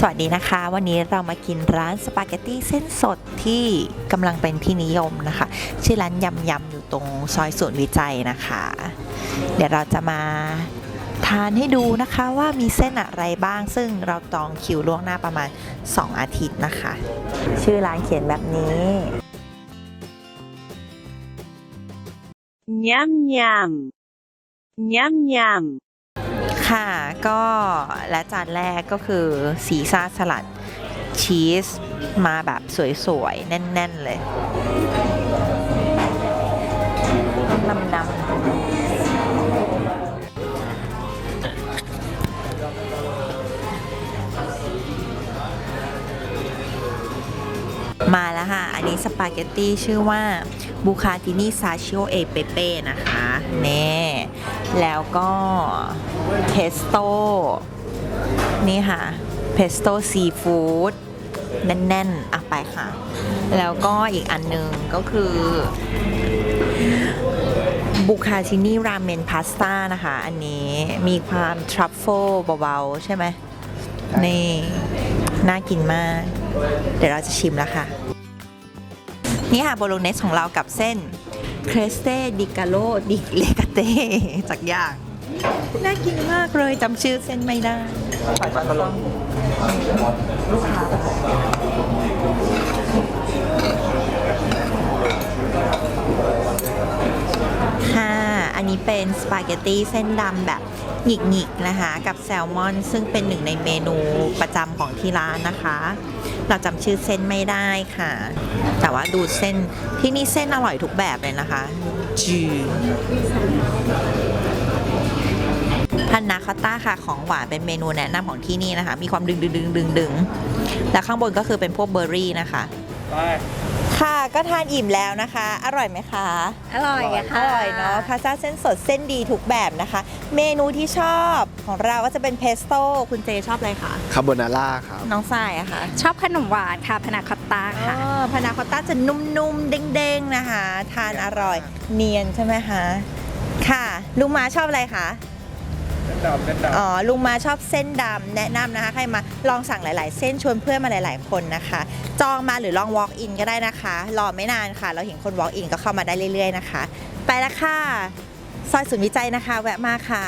สวัสดีนะคะ วันนี้เรามากินร้านสปาเกตตี้เส้นสดที่กำลังเป็นที่นิยมนะคะ ชื่อร้านยำยำอยู่ตรงซอยศูนย์วิจัยนะคะ เดี๋ยวเราจะมาทานให้ดูนะคะว่ามีเส้นอะไรบ้างซึ่งเราจองคิวล่วงหน้าประมาณ 2 อาทิตย์นะคะ ชื่อร้านเขียนแบบนี้ Nyam nyam. Nyam nyam. ค่ะ ก็และจานแรกก็คือซีซ่าสลัดชีสมาแบบสวยๆ แน่น ๆ เลยนำนำมาแล้วค่ะ อันนี้สปาเกตตี้ชื่อว่าบูคาตินีซาชิโอเอเปเป้นะคะเน่แล้วก็ เพสโต้ นี่ค่ะ เพสโต้ซีฟู้ดแน่นๆ อะไปค่ะ แล้วก็อีกอันหนึงก็คือบุคาชินีราเมนพาสต้านะคะ อันนี้มีความทรัฟเฟิลเบาๆ ใช่ไหมนี่ น่ากินมาก เดี๋ยวเราจะชิมแล้วค่ะ นี่ค่ะโบโลเนสของเรากับเส้น เครสเตดิกาโลดิเลกาเต้จากอย่าง น่ากินมากเลยจำชื่อเส้นไม่ได้ลูกค้าค่ะ อันนี้เป็นสปาเกตตี้เส้นดำแบบหงิกๆนะคะ กับแซลมอน ซึ่งเป็นหนึ่งในเมนูประจำของที่ร้านนะคะ เราจำชื่อเส้นไม่ได้ค่ะ แต่ว่าดูเส้นที่นี่เส้นอร่อยทุกแบบเลยนะคะ จื พันนาคาต้าค่ะของหวานเป็นเมนูแนะนำของที่นี่นะคะ มีความดึงดึงดึงดึงดึงแล้วข้างบนก็คือเป็นพวกเบอร์รี่นะคะค่ะก็ทานอิ่มแล้วนะคะ อร่อยไหมคะ อร่อยอะอค่ะร่อยเนาะพาสต้าเส้นสดเส้นดีทุกแบบนะคะ เมนูที่ชอบของเราก็จะเป็นเพสโต้คุณเจชอบอะไรคะคาโบนาร่าครับน้องทรายอะคะชอบขนมหวานค่ะพานาคอตต้าค่ะอ๋อพานาคอตต้าจะนุ่มๆเด้งๆนะคะ ทานอร่อยเนียนใช่ไหมคะค่ะลุงมาชอบอะไรคะ อ๋อลุงมาชอบเส้นดำแนะนำนะคะ ใครมาลองสั่งหลาย ๆ เส้นชวนเพื่อนมาหลาย ๆ คนนะคะ จองมาหรือลอง walk in ก็ได้นะคะ รอไม่นานค่ะ เราเห็นคน walk in ก็เข้ามาได้เรื่อย ๆ นะคะ ไปละค่ะ ซอยศูนย์วิจัยนะคะ แวะมาค่ะ